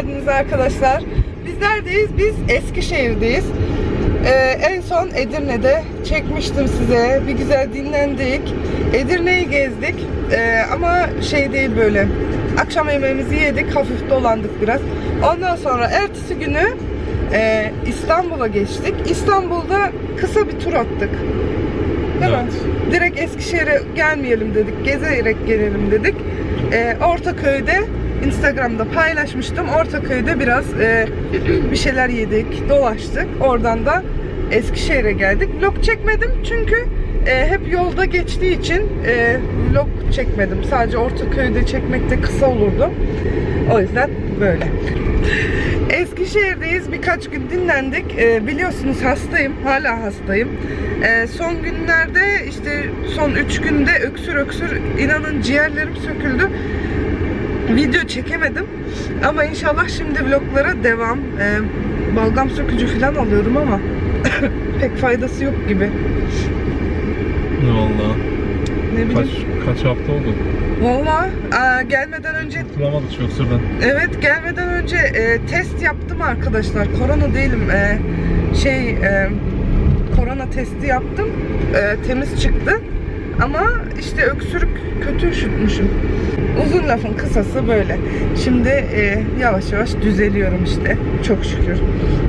geldiniz arkadaşlar. Biz neredeyiz? Biz Eskişehir'deyiz. Ee, en son Edirne'de çekmiştim size. Bir güzel dinlendik. Edirne'yi gezdik. Ee, ama şey değil böyle. Akşam yemeğimizi yedik. Hafif dolandık biraz. Ondan sonra ertesi günü e, İstanbul'a geçtik. İstanbul'da kısa bir tur attık. Değil mi? Evet. Direkt Eskişehir'e gelmeyelim dedik. Gezerek gelelim dedik. Ee, Ortaköy'de Instagram'da paylaşmıştım. Ortaköy'de biraz e, bir şeyler yedik, dolaştık. Oradan da Eskişehir'e geldik. Vlog çekmedim çünkü e, hep yolda geçtiği için e, vlog çekmedim. Sadece Ortaköy'de çekmek de kısa olurdu. O yüzden böyle. Eskişehir'deyiz. Birkaç gün dinlendik. Ee, biliyorsunuz hastayım. Hala hastayım. Ee, son günlerde işte son 3 günde öksür öksür inanın ciğerlerim söküldü. Video çekemedim. Ama inşallah şimdi vloglara devam. Ee, balgam sökücü falan alıyorum ama pek faydası yok gibi. Valla. Ne Kaç, bileyim. kaç hafta oldu? Valla aa, gelmeden önce Kurtulamadık şu öksürden. Evet gelmeden önce e, test yaptım arkadaşlar. Korona değilim. E, şey e, korona testi yaptım. E, temiz çıktı. Ama işte öksürük kötü üşütmüşüm. Uzun lafın kısası böyle. Şimdi e, yavaş yavaş düzeliyorum işte. Çok şükür.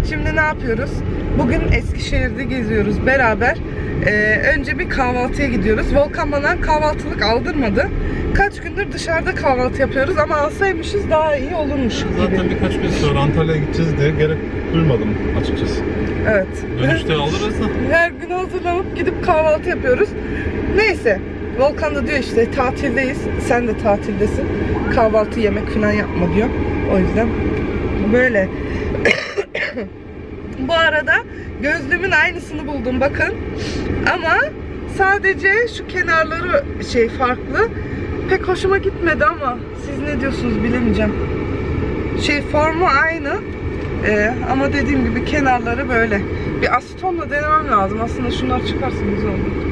Şimdi ne yapıyoruz? Bugün Eskişehir'de geziyoruz beraber. E, önce bir kahvaltıya gidiyoruz. Volkan bana kahvaltılık aldırmadı. Kaç gündür dışarıda kahvaltı yapıyoruz ama alsaymışız daha iyi olurmuş gibi. Zaten birkaç gün sonra Antalya'ya gideceğiz diye gerek duymadım açıkçası. Evet. Dönüşte alırız da. Her gün hazırlanıp gidip kahvaltı yapıyoruz. Neyse. Volkan da diyor işte tatildeyiz. Sen de tatildesin. Kahvaltı yemek falan yapma diyor. O yüzden böyle. Bu arada gözlüğümün aynısını buldum bakın. Ama sadece şu kenarları şey farklı. Pek hoşuma gitmedi ama siz ne diyorsunuz bilemeyeceğim. Şey formu aynı. Ee, ama dediğim gibi kenarları böyle. Bir asetonla denemem lazım. Aslında şunlar çıkarsa güzel olur.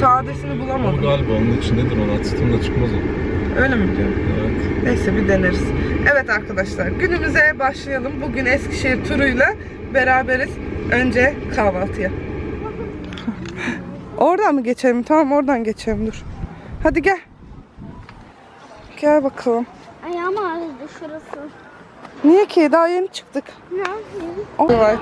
Sadesini O bulamadım. galiba onun içindedir onun açtığında çıkmaz o. Öyle mi diyor? Evet. Neyse bir deneriz. Evet arkadaşlar günümüze başlayalım. Bugün Eskişehir turuyla beraberiz. Önce kahvaltıya. Oradan mı geçelim? Tamam oradan geçelim dur. Hadi gel. Gel bakalım. Ayağım ağrıdı şurası. Niye ki? Daha yeni çıktık. Ne yapayım? Alright.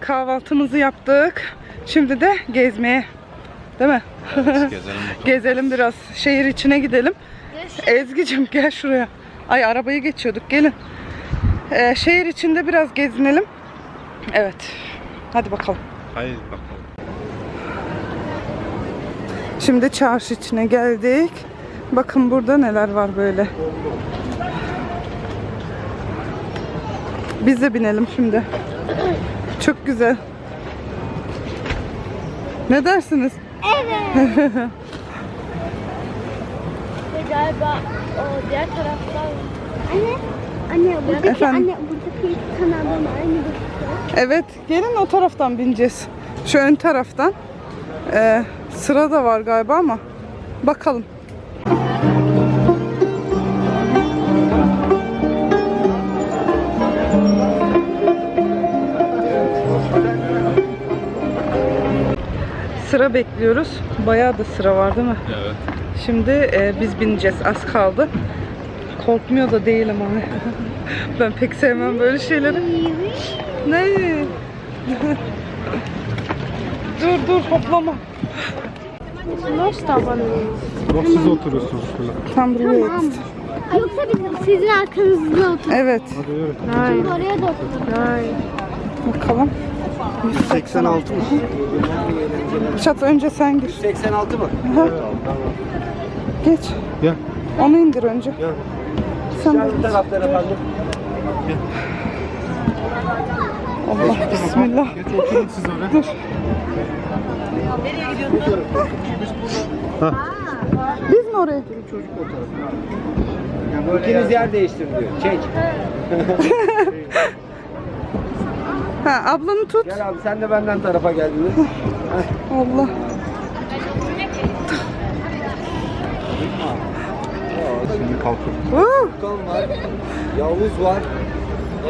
Kahvaltımızı yaptık. Şimdi de gezmeye. Değil mi? Gezelim Gezelim biraz. Şehir içine gidelim. Ezgi'cim gel şuraya. Ay arabayı geçiyorduk gelin. Ee, şehir içinde biraz gezinelim. Evet. Hadi bakalım. Hayır bakalım. Şimdi çarşı içine geldik. Bakın burada neler var böyle. Biz de binelim şimdi. Çok güzel. Ne dersiniz? Ve galiba o diğer taraftan... Anne, anne buradaki Efendim? anne buradaki kanaldan aynı gözüküyor. Evet, gelin o taraftan bineceğiz. Şu ön taraftan. Ee, sıra da var galiba ama bakalım. Sıra bekliyoruz. Bayağı da sıra var değil mi? Evet. Şimdi e, biz bineceğiz. Az kaldı. Korkmuyor da değilim ama. ben pek sevmem böyle şeyleri. Ne? dur dur hoplama. Siz oturuyorsunuz şurada. Tam buraya Tamam. Yoksa biz sizin arkanızda otur. Evet. Hadi yürü. Oraya da oturalım. Bakalım. 86 mı? Şat önce sen gir. 86 mı? Geç. Gel. Onu indir önce. Gel. Sen de. Taraftan efendim. Allah bismillah. Geç oturun siz oraya. Dur. Ha. mı oraya? Çocuk o İkiniz yer değiştirin diyor. Çek. Ha ablanı tut. Gel abi sen de benden tarafa geldiniz. Allah. Şimdi var. Yavuz var.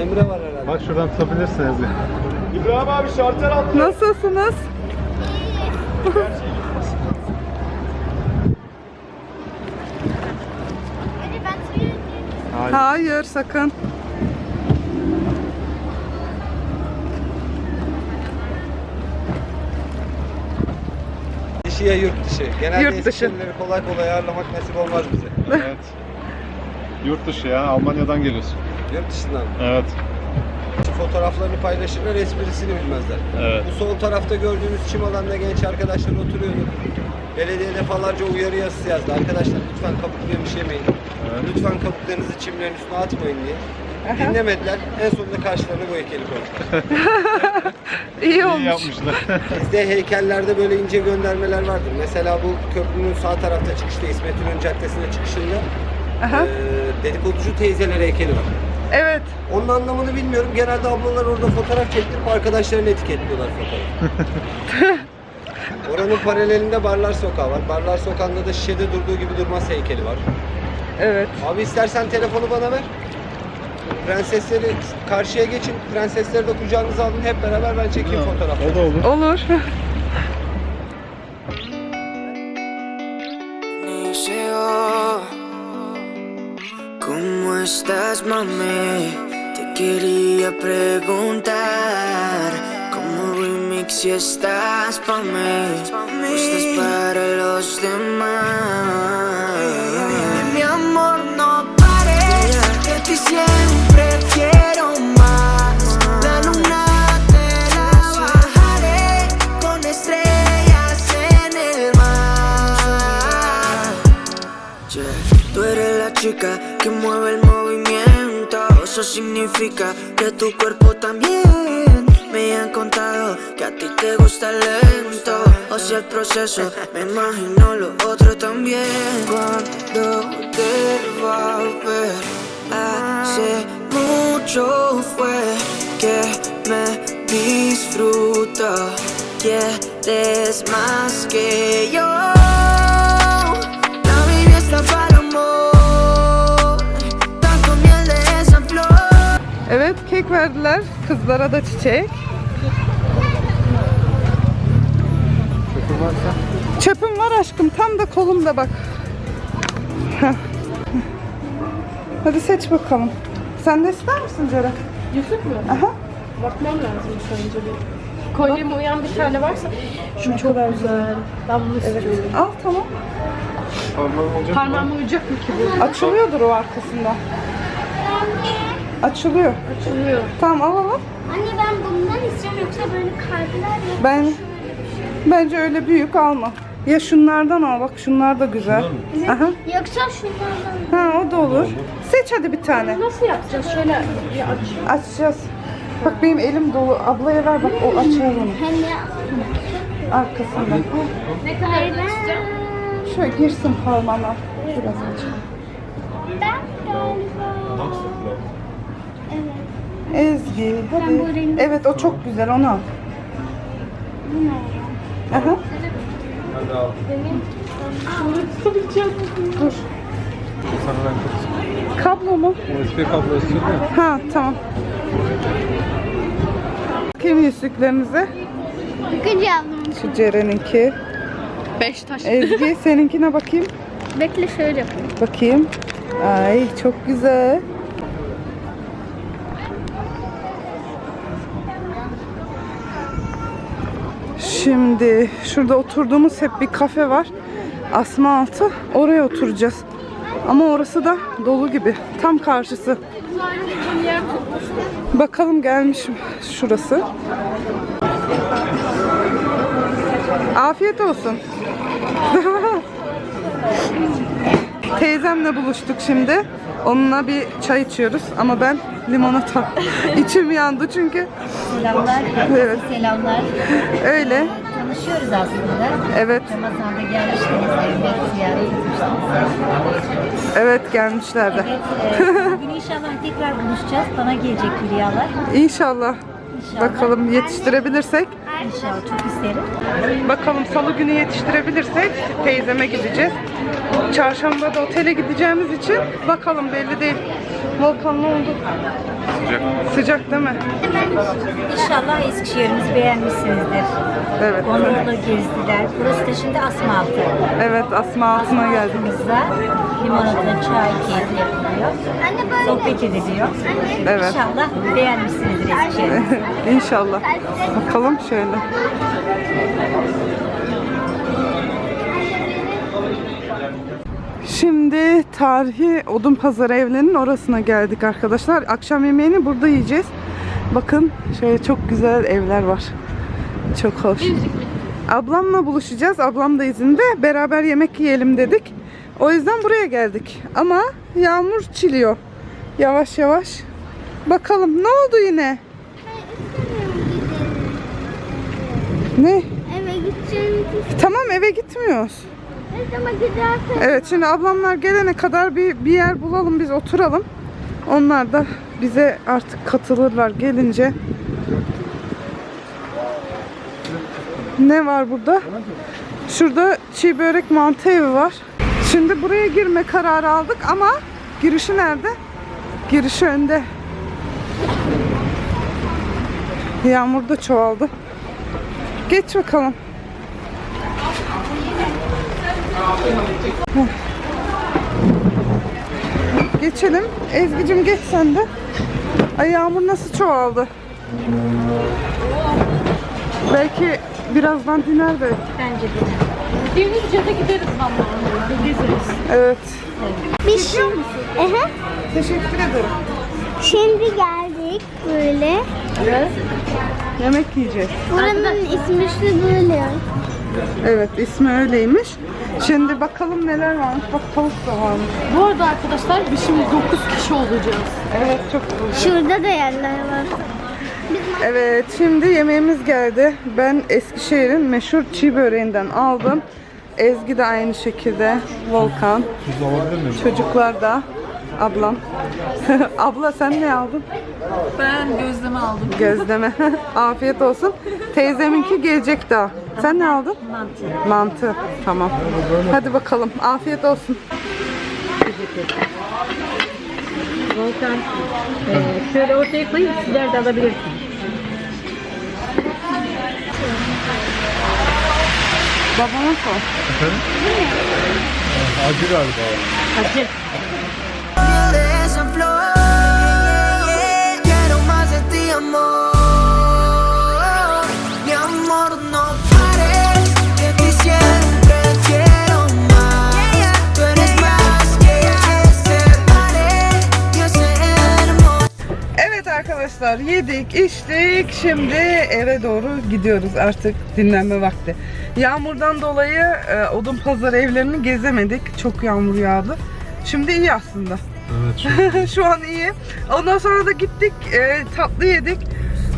Emre var herhalde. Bak şuradan tutabilirsin Ezgi. İbrahim abi şartel attı. Nasılsınız? Hayır. Hayır sakın. Dışı ya yurt dışı. Genelde Yurt dışı. Kolay kolay ağırlamak nasip olmaz bize. Evet. Yurt dışı ya. Almanya'dan geliyorsun. Yurt dışından. Evet. Fotoğraflarını paylaşırlar, esprisini bilmezler. Evet. Bu sol tarafta gördüğünüz çim alanda genç arkadaşlar oturuyordu. Belediye defalarca uyarı yazısı yazdı. Arkadaşlar lütfen kabuk yemiş yemeyin. Evet. Lütfen kabuklarınızı çimlerin üstüne atmayın diye. Dinlemediler. En sonunda karşılarına bu heykeli koyduk. İyi İyi olmuş. yapmışlar. Bizde heykellerde böyle ince göndermeler vardır. Mesela bu köprünün sağ tarafta çıkışta İsmet İnönü Caddesi'ne çıkışında Aha. eee dedikoducu teyzeler heykeli var. Evet. Onun anlamını bilmiyorum. Genelde ablalar orada fotoğraf çektirip arkadaşlarını etiketliyorlar fotoğrafı. Oranın paralelinde Barlar Sokağı var. Barlar Sokağı'nda da şişede durduğu gibi durmaz heykeli var. Evet. Abi istersen telefonu bana ver. Prensesleri karşıya geçin. Prensesleri de kucağınıza alın. Hep beraber ben çekeyim fotoğrafı. O da olur. Olur. Estás, mami? Te quería preguntar. Como remix si estás pa' mí, o estás para los demás. Mi amor, no pares, de ti siempre quiero más. La luna te la bajaré con estrellas en el mar. Yeah. Tú eres la chica que mueve el movimiento. Significa que tu cuerpo también. Me han contado que a ti te gusta lento. O sea, el proceso, me imagino lo otro también. Cuando te va a ver, hace mucho fue que me disfruto. Quieres más que yo. Evet kek verdiler. Kızlara da çiçek. Çöpün varsa. Çöpüm var aşkım. Tam da kolumda bak. Hadi seç bakalım. Sen de ister misin Ceren? Yüzük mü? Aha. Bakmam lazım ilk önce bir. Kolyeme uyan bir tane varsa şu çok güzel. Ben bunu istiyorum. Al tamam. Parmağın olacak mı? Parmağıma uyacak mı ki bu? Açılıyordur o arkasında. Açılıyor. Açılıyor. Tamam al al. al. Anne ben bundan istiyorum yoksa böyle kalpler yok. Ben bence öyle büyük alma. Ya şunlardan al bak şunlar da güzel. Aha. Yoksa şunlardan. Ha o da olur. Seç hadi bir tane. Nasıl yapacağız? Şöyle bir aç. Açacağız. Bak benim elim dolu. Ablaya ver bak o açar onu. Hem de Arkasında. ne kadar ben, Şöyle girsin parmağına. Biraz aç. ben galiba. Evet. Ezgi Ben bu hadi. rengi- Evet o çok güzel onu al. Bu ne? Aha. Dur. Sana ben çok Kablo mu? USB kablo istiyorum ya. Ha tamam. Bakayım yüzüklerinize. Bakınca aldım. Şu Ceren'inki. Beş taş. Ezgi seninkine bakayım. Bekle şöyle yapayım. Bakayım. Ay çok güzel. Şimdi şurada oturduğumuz hep bir kafe var. Asma altı. Oraya oturacağız. Ama orası da dolu gibi. Tam karşısı. Bakalım gelmiş mi şurası. Afiyet olsun. Teyzemle buluştuk şimdi. Onunla bir çay içiyoruz ama ben limonata. İçim yandı çünkü. Selamlar. Evet. Selamlar. Öyle. tanışıyoruz aslında. Evet, Ramazan'da gelmiştiniz, ziyaret etmiştiniz. evet gelmişlerdi. Evet, e, bugün inşallah tekrar buluşacağız. Bana gelecek hülyalar. İnşallah. İnşallah. Bakalım yetiştirebilirsek. İnşallah çok isterim. Bakalım salı günü yetiştirebilirsek teyzeme gideceğiz. Çarşamba da otele gideceğimiz için bakalım belli değil. Volkan ne oldu? Sıcak. Sıcak değil mi? İnşallah Eskişehir'imizi beğenmişsinizdir. Evet. Onurla gezdiler. Burası da şimdi Asmaltı. Evet Asma altına geldik. Asmaltımızda limonata, çay, keyif yapılıyor. Anne böyle. Sohbet ediliyor. Evet. İnşallah beğenmişsinizdir Eskişehir'imizi. İnşallah. Bakalım şöyle. Şimdi tarihi Odun Pazarı evlerinin orasına geldik arkadaşlar. Akşam yemeğini burada yiyeceğiz. Bakın şöyle çok güzel evler var. Çok hoş. Ablamla buluşacağız. Ablam da izinde. Beraber yemek yiyelim dedik. O yüzden buraya geldik. Ama yağmur çiliyor. Yavaş yavaş. Bakalım ne oldu yine? Ne? Eve gideceğim. Tamam eve gitmiyoruz. Evet şimdi ablamlar gelene kadar bir, bir yer bulalım biz oturalım. Onlar da bize artık katılırlar gelince. Ne var burada? Şurada çiğ börek mantı evi var. Şimdi buraya girme kararı aldık ama girişi nerede? Girişi önde. Yağmur da çoğaldı. Geç bakalım. Geçelim. Ezgi'cim geç sen de. Ay yağmur nasıl çoğaldı. Belki birazdan diner de. Bence de. Denizli'de gideriz vallahi. Gezeriz. Evet. Bir şey. Ehe. Teşekkür ederim. Şimdi geldik böyle. Yemek yiyeceğiz. Buranın ismi şu böyle. Evet ismi öyleymiş. Şimdi bakalım neler varmış. Bak tavuk da varmış. Bu arada arkadaşlar biz şimdi 9 kişi olacağız. Evet çok güzel. Şurada da yerler var. Evet şimdi yemeğimiz geldi. Ben Eskişehir'in meşhur çiğ böreğinden aldım. Ezgi de aynı şekilde. Volkan. Çocuklar da. Ablam. Abla sen ne aldın? Ben gözleme aldım. Gözleme. Afiyet olsun. Teyzeminki gelecek daha. Sen ne aldın? Mantı. Mantı. Tamam. Hadi bakalım. Afiyet olsun. Volkan, e, şöyle ortaya koyayım, sizler de alabilirsiniz. Babama sor. Acı galiba. Hadi. Evet arkadaşlar yedik içtik şimdi eve doğru gidiyoruz artık dinlenme vakti. Yağmurdan dolayı e, odun pazarı evlerini gezemedik çok yağmur yağdı. Şimdi iyi aslında. Evet şu an iyi. Ondan sonra da gittik e, tatlı yedik.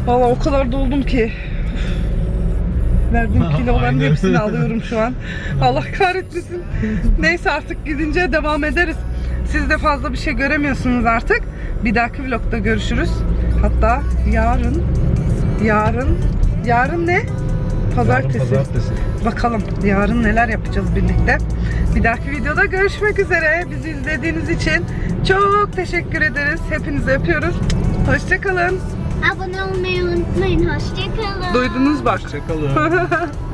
Valla o kadar doldum ki. Verdiğim kiloların hepsini alıyorum şu an. Allah kahretmesin. Neyse artık gidince devam ederiz. Siz de fazla bir şey göremiyorsunuz artık. Bir dahaki vlogda görüşürüz. Hatta yarın, yarın, yarın ne? Pazartesi. Pazartesi. Bakalım yarın neler yapacağız birlikte. Bir dahaki videoda görüşmek üzere. Bizi izlediğiniz için çok teşekkür ederiz. Hepinizi öpüyoruz. Hoşçakalın. Abone olmayı unutmayın. Hoşçakalın. Duydunuz bak. Hoşçakalın.